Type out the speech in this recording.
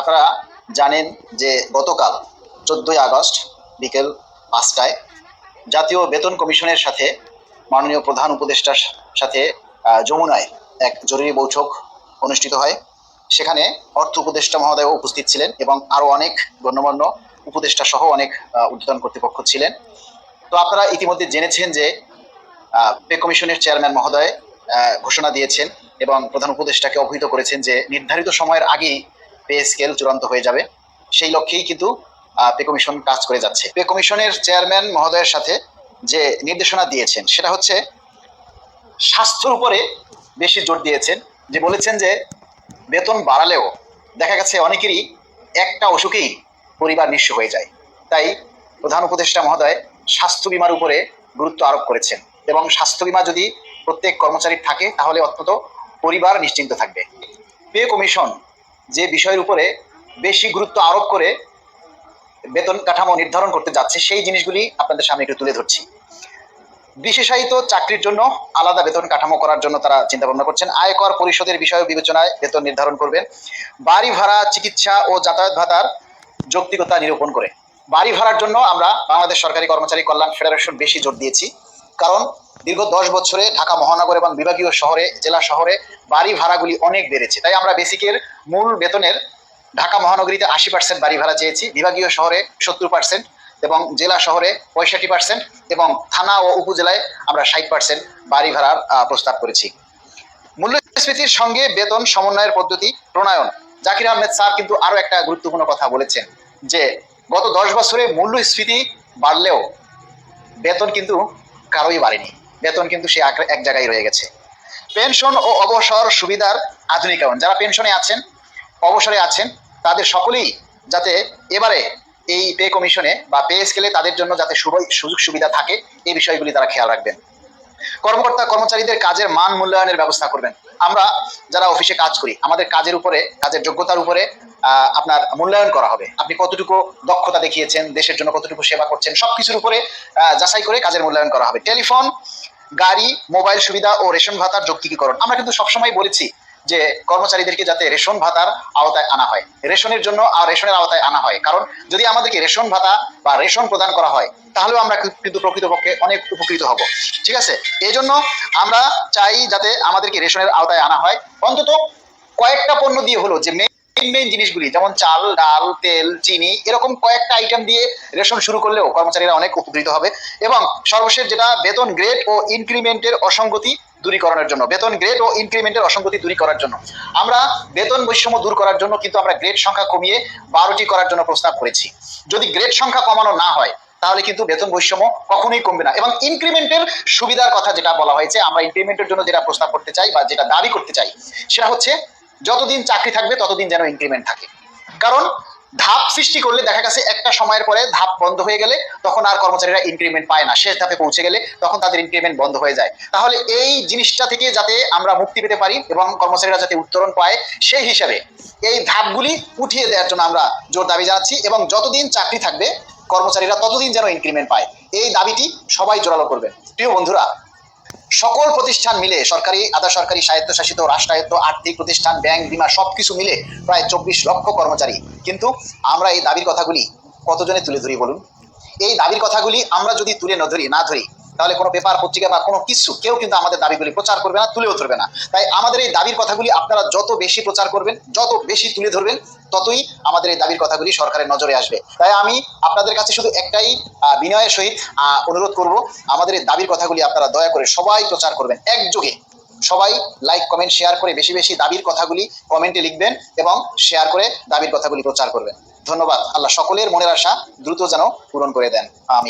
আপনারা জানেন যে গতকাল চোদ্দোই আগস্ট বিকেল পাঁচটায় জাতীয় বেতন কমিশনের সাথে মাননীয় প্রধান উপদেষ্টার সাথে যমুনায় এক জরুরি বৈঠক অনুষ্ঠিত হয়। সেখানে অর্থ উপদেষ্টা মহোদয়ও উপস্থিত ছিলেন এবং আরও অনেক গণ্যমান্য উপদেষ্টা সহ অনেক ঊর্ধ্বতন কর্তৃপক্ষ ছিলেন। তো আপনারা ইতিমধ্যে জেনেছেন যে পে কমিশনের চেয়ারম্যান মহোদয় ঘোষণা দিয়েছেন এবং প্রধান উপদেষ্টাকে অবহিত করেছেন যে নির্ধারিত সময়ের আগেই পে স্কেল চূড়ান্ত হয়ে যাবে। সেই লক্ষ্যেই কিন্তু পে কমিশন কাজ করে যাচ্ছে। পে কমিশনের চেয়ারম্যান মহোদয়ের সাথে যে নির্দেশনা দিয়েছেন, সেটা হচ্ছে, স্বাস্থ্যের উপরে বেশি জোর দিয়েছেন। যে বলেছেন যে, বেতন বাড়ালেও দেখা গেছে অনেকেরই একটা অসুখেই পরিবার নিঃস্ব হয়ে যায়। তাই প্রধান উপদেষ্টা মহোদয় স্বাস্থ্য বিমার উপরে গুরুত্ব আরোপ করেছেন এবং স্বাস্থ্য বিমা যদি প্রত্যেক কর্মচারীর থাকে, তাহলে অন্তত পরিবার নিশ্চিন্ত থাকবে। পে কমিশন যে বিষয়ের উপরে বেশি গুরুত্ব আরোপ করে বেতন কাঠামো নির্ধারণ করতে যাচ্ছে, সেই জিনিসগুলি আপনাদের সামনে একটু তুলে ধরছি। বিশেষায়িত চাকরির জন্য আলাদা বেতন কাঠামো করার জন্য তারা চিন্তা ভাবনা করছেন। আয়কর পরিষদের বিষয় বিবেচনায় বেতন নির্ধারণ করবেন। বাড়ি ভাড়া, চিকিৎসা ও যাতায়াত ভাতার যৌক্তিকতা নিরূপণ করে। বাড়ি ভাড়ার জন্য আমরা বাংলাদেশ সরকারি কর্মচারী কল্যাণ ফেডারেশন বেশি জোর দিয়েছি। কারণ দীর্ঘ দশ বছরে ঢাকা মহানগর এবং বিভাগীয় শহরে, জেলা শহরে বাড়ি ভাড়াগুলি অনেক বেড়েছে। তাই আমরা বেসিকের মূল বেতনের ঢাকা মহানগরীতে আশি পার্সেন্ট বাড়ি ভাড়া চেয়েছি, বিভাগীয় শহরে সত্তর পার্সেন্ট এবং জেলা শহরে পঁয়ষট্টি পার্সেন্ট এবং থানা ও উপজেলায় আমরা ষাট পার্সেন্ট বাড়ি ভাড়ার প্রস্তাব করেছি। মূল্যস্ফীতির সঙ্গে বেতন সমন্বয়ের পদ্ধতি প্রণয়ন। জাকির আহমেদ স্যার কিন্তু আরও একটা গুরুত্বপূর্ণ কথা বলেছেন যে, গত দশ বছরে মূল্যস্ফীতি বাড়লেও বেতন কিন্তু কারোই বাড়েনি। বেতন কিন্তু সে এক- জায়গায় রয়ে গেছে। পেনশন ও অবসর সুবিধার আধুনিকায়ন, যারা পেনশনে আছেন, অবসরে আছেন, তাদের সকলেই যাতে এবারে এই পে কমিশনে বা পে স্কেলে তাদের জন্য যাতে সুব- সুযোগ সুবিধা থাকে, এই বিষয়গুলি তারা খেয়াল রাখবেন। কর্মকর্তা, কর্মচারীদের কাজের মান মূল্যায়নের ব্যবস্থা করবেন। আমরা যারা অফিসে কাজ করি, আমাদের কাজের উপরে, কাজের যোগ্যতার উপরে আপনার মূল্যায়ন করা হবে। আপনি কতটুকু দক্ষতা দেখিয়েছেন, দেশের জন্য কতটুকু সেবা করছেন, সবকিছুর উপরে যাচাই করে কাজের মূল্যায়ন করা হবে। টেলিফোন গাড়ি, মোবাইল সুবিধা ও রেশন ভাতার যৌক্তিকীকরণ। আমরা কিন্তু সবসময় বলেছি যে কর্মচারীদেরকে যাতে রেশন ভাতার আওতায় আনা হয়। রেশনের জন্য আর রেশনের আওতায় আনা হয়। কারণ যদি আমাদেরকে রেশন ভাতা বা রেশন প্রদান করা হয়, তাহলেও আমরা কিন্তু প্রকৃতপক্ষে অনেক উপকৃত হব। ঠিক আছে? এই জন্য আমরা চাই যাতে আমাদেরকে রেশনের আওতায় আনা হয়। অন্তত কয়েকটা পণ্য দিয়ে হলো যে মেইন মেইন জিনিসগুলি, যেমন চাল, ডাল, তেল, চিনি, এরকম কয়েকটা আইটেম দিয়ে রেশন শুরু করলেও কর্মচারীরা অনেক উপকৃত হবে। এবং সর্বশেষ যেটা, বেতন গ্রেড ও ইনক্রিমেন্টের অসঙ্গতি দূরীকরণের জন্য, বেতন গ্রেড ও ইনক্রিমেন্টের অসঙ্গতি দূরী করার জন্য। আমরা বেতন বৈষম্য দূর করার জন্য কিন্তু আমরা গ্রেড সংখ্যা কমিয়ে বারোটি করার জন্য প্রস্তাব করেছি। যদি গ্রেড সংখ্যা কমানো না হয়, তাহলে কিন্তু বেতন বৈষম্য কখনোই কমবে না। এবং ইনক্রিমেন্টের সুবিধার কথা যেটা বলা হয়েছে, আমরা ইনক্রিমেন্টের জন্য যেটা প্রস্তাব করতে চাই বা যেটা দাবি করতে চাই, সেটা হচ্ছে যতদিন চাকরি থাকবে, ততদিন যেন ইনক্রিমেন্ট থাকে। কারণ ধাপ সৃষ্টি করলে দেখা গেছে একটা সময়ের পরে ধাপ বন্ধ হয়ে গেলে তখন আর কর্মচারীরা ইনক্রিমেন্ট পায় না। শেষ ধাপে পৌঁছে গেলে তখন তাদের ইনক্রিমেন্ট বন্ধ হয়ে যায়। তাহলে এই জিনিসটা থেকে যাতে আমরা মুক্তি পেতে পারি এবং কর্মচারীরা যাতে উত্তরণ পায়, সেই হিসাবে এই ধাপগুলি উঠিয়ে দেওয়ার জন্য আমরা জোর দাবি জানাচ্ছি এবং যতদিন চাকরি থাকবে, কর্মচারীরা ততদিন যেন ইনক্রিমেন্ট পায়। এই দাবিটি সবাই জোরালো করবেন প্রিয় বন্ধুরা সকল প্রতিষ্ঠান মিলে, সরকারি, আধা সরকারি, স্বায়ত্তশাসিত, রাষ্ট্রায়ত্ত, আর্থিক প্রতিষ্ঠান, ব্যাংক, বিমা, সবকিছু মিলে প্রায় চব্বিশ লক্ষ কর্মচারী। কিন্তু আমরা এই দাবির কথাগুলি কতজনে তুলে ধরি বলুন? এই দাবির কথাগুলি আমরা যদি তুলে না ধরি না ধরি তাহলে কোনো পেপার পত্রিকা বা কোনো কিছু, কেউ কিন্তু আমাদের দাবিগুলি প্রচার করবে না, তুলেও ধরবে না। তাই আমাদের এই দাবির কথাগুলি আপনারা যত বেশি প্রচার করবেন, যত বেশি তুলে ধরবেন, ততই আমাদের এই দাবির কথাগুলি সরকারের নজরে আসবে। তাই আমি আপনাদের কাছে শুধু একটাই বিনয়ের সহিত অনুরোধ করব, আমাদের এই দাবির কথাগুলি আপনারা দয়া করে সবাই প্রচার করবেন একযোগে। সবাই লাইক, কমেন্ট, শেয়ার করে বেশি বেশি দাবির কথাগুলি কমেন্টে লিখবেন এবং শেয়ার করে দাবির কথাগুলি প্রচার করবেন। ধন্যবাদ। আল্লাহ সকলের মনের আশা দ্রুত যেন পূরণ করে দেন। আমি